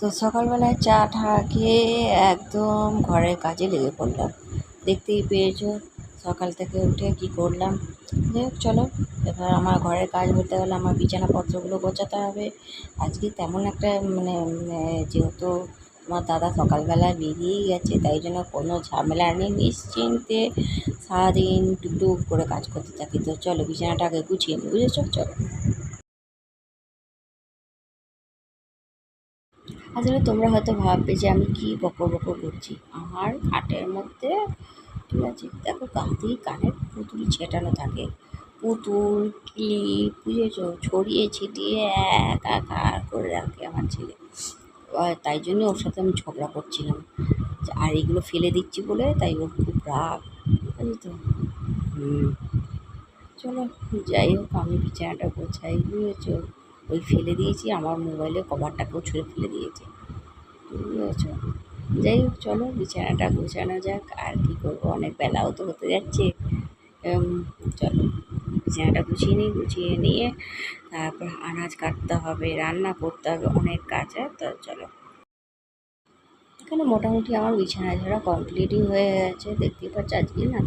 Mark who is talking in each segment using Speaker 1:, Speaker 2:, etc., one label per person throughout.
Speaker 1: তো সকালবেলায় চা ঠা খেয়ে একদম ঘরের কাজে লেগে পড়লাম। দেখতেই পেয়েছ, সকাল থেকে উঠে কি করলাম? যাই হোক, চলো। এবার আমার ঘরের কাজ বলতে গেলে আমার বিছানাপত্রগুলো গোছাতে হবে। আজকে তেমন একটা মানে মানে যেহেতু আমার দাদা সকালবেলায় বেরিয়েই গেছে, তাই জন্য কোনো ঝামেলা নেই। নিশ্চিন্তে সারাদিন টুকটুক করে কাজ করতে থাকি। তো চলো বিছানাটা আগে গুছিয়ে নিই, বুঝেছ? চলো। আসলে তোমরা হয়তো ভাববে যে আমি কী বকর বকর করছি। আমার খাটের মধ্যে ঠিক আছে দেখো গাঁদি কানের পুতুল ছেটানো থাকে। পুতুল ক্লিপ বুঝেছ ছড়িয়ে ছিটিয়ে একাকার করে রাখে আমার ছেলে। তাই জন্য ওর সাথে আমি ঝগড়া করছিলাম। আর এগুলো ফেলে দিচ্ছি বলে তাই ওর খুব রাগ। বুঝলি তো? হুম। চলো যাই হোক আমি বিছানাটা গোছাই বুঝেছ? ওই ফেলে দিয়েছি, আমার মোবাইলে কভারটাকেও ছুঁড়ে ফেলে দিয়েছে। বুঝেছ যাই হোক, চলো বিছানাটা গোছানো যাক, আর কী করব? অনেক বেলাও তো হতে যাচ্ছে। চলো বিছানাটা গুছিয়ে নিই, গুছিয়ে নিয়ে তারপর আনাজ কাটতে হবে, রান্না করতে হবে, অনেক কাজ তো চলো। এখানে মোটামুটি আমার বিছানা ঝাড়া কমপ্লিটই হয়ে গেছে, দেখতেই পাচ্ছ আজকে না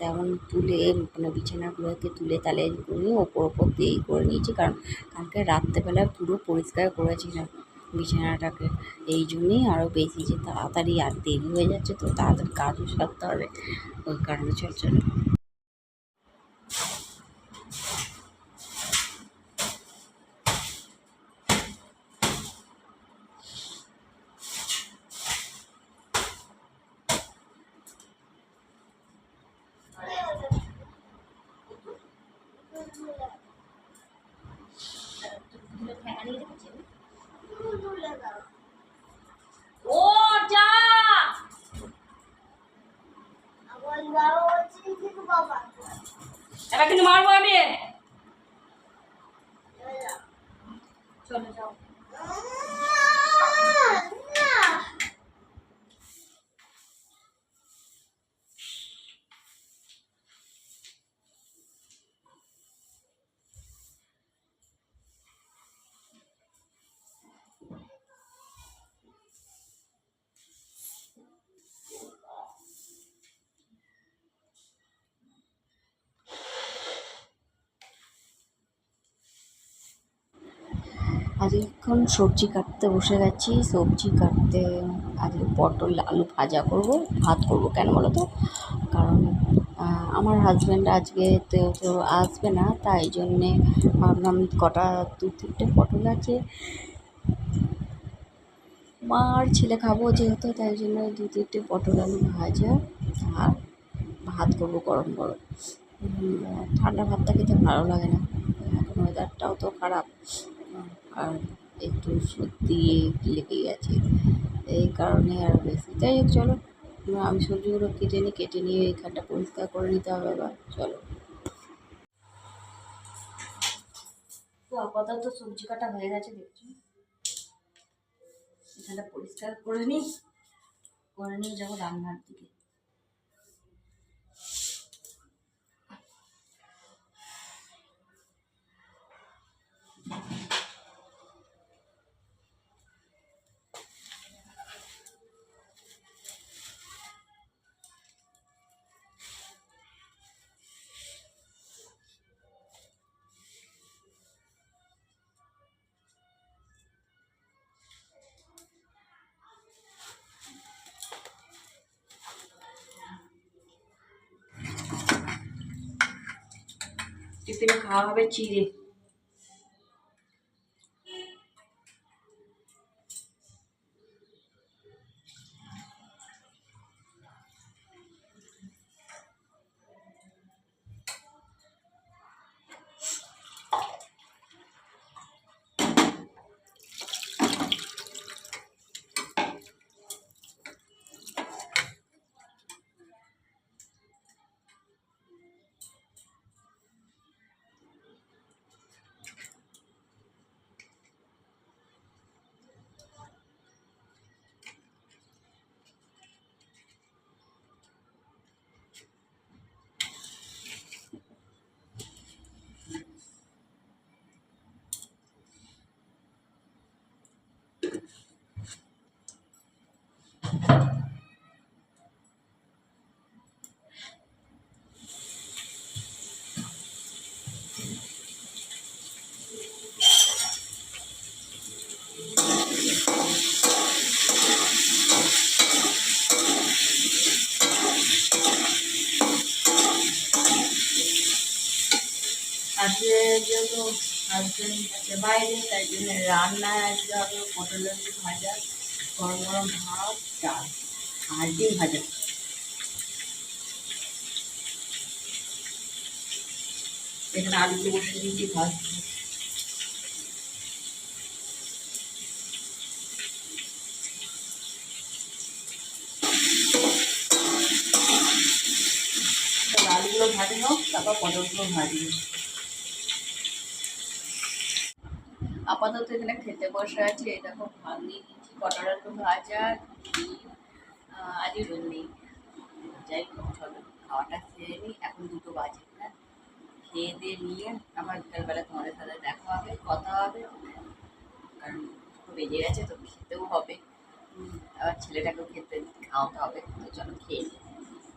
Speaker 1: তেমন তুলে মানে বিছানাগুলোকে তুলে তালে নিয়ে ওপর ওপর দিয়েই করে নিয়েছি, কারণ কালকে রাত্রেবেলা পুরো পরিষ্কার করেছিলাম বিছানাটাকে, এই জন্যেই আরও বেশি যে তাড়াতাড়ি আর দেরি হয়ে যাচ্ছে তো তাড়াতাড়ি কাজও সারতে হবে, ওই কারণে চল চলো
Speaker 2: ও যা এবার কিন্তু মারবো আমি। চলে যাও।
Speaker 1: আজ এখন সবজি কাটতে বসে গেছি। সবজি কাটতে আজকে পটল, আলু ভাজা করব। ভাত করব কেন বলো তো? কারণ আমার হাজব্যান্ড আজকে তো তো আসবে না, তাই জন্যে ভাবলাম কটা দু তিনটে পটল আছে। মা আর ছেলে খাব যেহেতু, তাই জন্য দু তিনটে পটল, আলু ভাজা আর ভাত করব গরম গরম। ঠান্ডা ভাতটা খেতে ভালো লাগে না। এখন ওয়েদারটাও তো খারাপ। আর একটু সত্যি লেগে গেছে এই কারণে আর বেশি। যাই হোক, চলো। আমি সবজিগুলো কেটে নিই, কেটে নিয়ে এখানটা পরিষ্কার করে নিতে হবে আবার চলো। আপাতত সবজি কাটা হয়ে গেছে, দেখছি। এখানটা পরিষ্কার করে নিই। করে নিয়ে যাব রান্নার দিকে। किसी में कहा चिरे চিড়ে হাজবেন্ড আছে বাইরে তাই জন্য রান্না আজকে হবে পটল ভাজা, গরম গরম ভাত আর ডিম ভাজা। এখানে আলুগুলো বসে দিয়েছি, ভাত। আলুগুলো ভাজে হোক, তারপর পটলগুলো ভাজি আপাতত এখানে খেতে বসে আছে, এই দেখো নিয়ে দিচ্ছি পটল আলু ভাজা আজই রোল নেই। যাই হোক, চলো, খাওয়াটা খেয়ে নিই। এখন দুটো বাজে হ্যাঁ? খেয়ে দিয়ে নিয়ে আমার বিকালবেলা তোমাদের সাথে দেখা হবে, কথা হবে। কারণ বেজে গেছে, তো খেতেও হবে। আবার ছেলেটাকেও খেতে খাওয়াতে হবে, তো চলো খেয়ে নিই।